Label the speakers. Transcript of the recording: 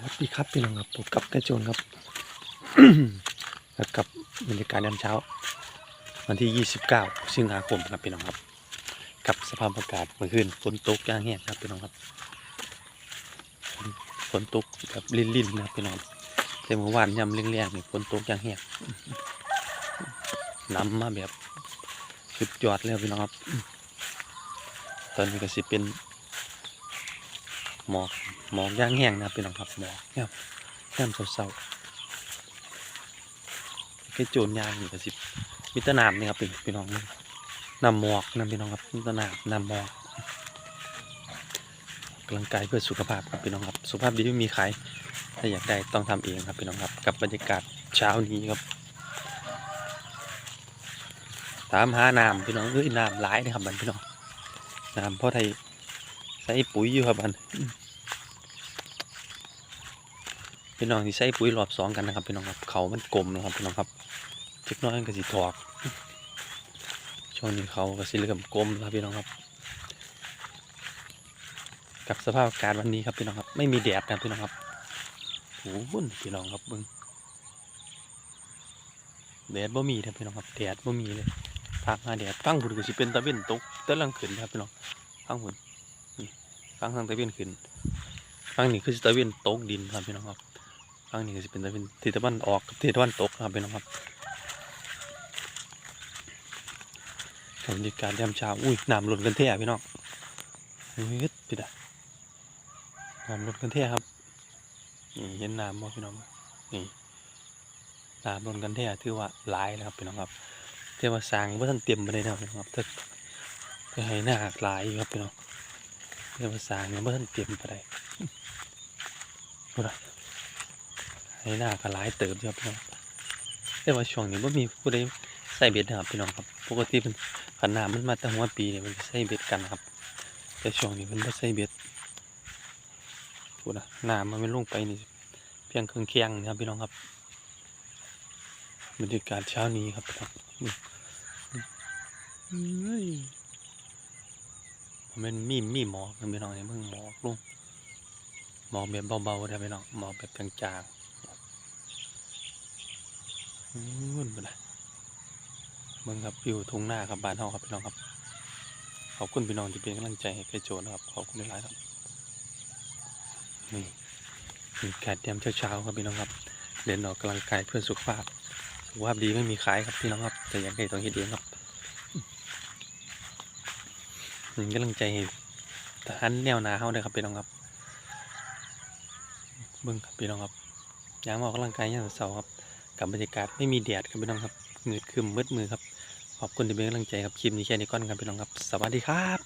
Speaker 1: วัสดีครับพี่น้องครับผมกับกระโจนครับแล้วกับบรรยากาศยามเช้า วันที่ 29 สิงหาคมครับพี่น้องครับ กับสภาพอากาศเมื่อคืนฝนตกย่างแห้งครับพี่น้องครับฝนตกแบบลิ่นๆนะครับพี่น้องแต่เมื่อวานยำเลี้ยงๆนี่ฝนตกย่างแห้งน้ำมาแบบสุดยอดแล้วพี่น้องครับ ตอนนี้ก็สิเป็น หมอกหมอกย่างแห้งนะครับพี่น้องครับหมอกแก้มแก้มเศร้าๆแค่โจรยางนี่ก็สิมิตรน้ำนี่ครับพี่พี่น้องนำหมอกนำพี่น้องครับมิตรน้ำน้ำหมอกออกกำลังกายเพื่อสุขภาพครับพี่น้องครับ สุขภาพดีไม่มีใครถ้าอยากได้ต้องทำเองครับพี่น้องครับกับบรรยากาศเช้านี้ครับ ตามหาน้ำพี่น้องเอ้ยน้ำหลายนะครับบันพี่น้องน้ำพ่อไทย ใส่ปุ๋ยอยู่ครับอันพี่น้องที่ใส่ปุ๋ยรอบสองกันนะครับพี่น้องครับเขามันกลมนะครับพี่น้องครับเล็กน้อยก็สิถอกช่วงนี้เขาก็สิเริ่มกลมแล้วครับพี่น้องครับ กับสภาพอากาศวันนี้ครับพี่น้องครับ ไม่มีแดดนะพี่น้องครับโอ้โหพี่น้องครับเบิ้งแดดบ่มีครับพี่น้องครับแดดบ่มีเลยภาคมาแดดฟังผุนก็สิเป็นตะเวนตกตะลังขึ้นครับพี่น้องฟังผุนนี่ ฟังทางตะเวนขึ้นฟังนี่คือตะเวนตกดินครับพี่น้องครับฟังนี่ก็สิเป็นตะเวนทิศตะวันออกกับทิศตะวันตกครับพี่น้องครับบรรยากาศยามเช้าอุ้ยน้ำล้นกันแท้พี่น้องเฮ้ยพี่ดาน้ำล้นกันแท้ครับนี่เห็นน้ำบ่พี่น้องนี่น้ำล้นกันแท้ถือว่าหลายแล้วครับพี่น้องครับเทว่าสร้างว่าท่านเตรียมมาเลยนะครับถ้าถ้าให้หน้าหลายครับพี่น้อง เทวาสางเนี่ยว่าท่านเตรียมไปได้พูนะให้หน้าก็หลายเติบอยู่ครับพี่น้องแต่ว่าช่วงนี้ว่ามีผู้ใดใส่เบ็ดนะครับพี่น้องครับ ปกติเป็นขนน้ำมันมาตั้งหัวปีเนี่ยมันใส่เบ็ดกันครับ แต่ช่วงนี้มันไม่ใส่เบ็ดพูนะหน้ำมันไม่ลงไปนี่เพียงเครื่องเคียงนะครับพี่น้องครับบรรยากาศเช้านี้ครับพี่น้อง มันมีมีหมอกนพี่น้องเนี่ยมึงหมอกลุงหมอกแบบเบาๆนะพี่น้องหมอกแบบจางๆนู่นไปเลยมึงครับอยู่ทุ่งหน้าครับบ้านเฮาครับพี่น้องครับขอบคุณพี่น้องที่เป็นกำลังใจให้แกโจนะครับขอบคุณหลายครับนี่มีการเตรียมเช้าๆครับพี่น้องครับเดินออกกำลังกายเพื่อสุขภาพสุขภาพดีไม่มีขายครับพี่น้องครับแต่อยากให้ต้องเฮ็ดเองครับ กำลังใจทหารแนวหนาเฮาเลยครับพี่น้องครับเบิ้งครับพี่น้องครับยามออกกำลังกายยามเสาร์ครับกับบรรยากาศไม่มีแดดครับพี่น้องครับเงืดครึมมืดมือครับขอบคุณที่เป็นกำลังใจครับคลิปนี้แค่นี้ก่อนครับพี่น้องครับ สวัสดีครับ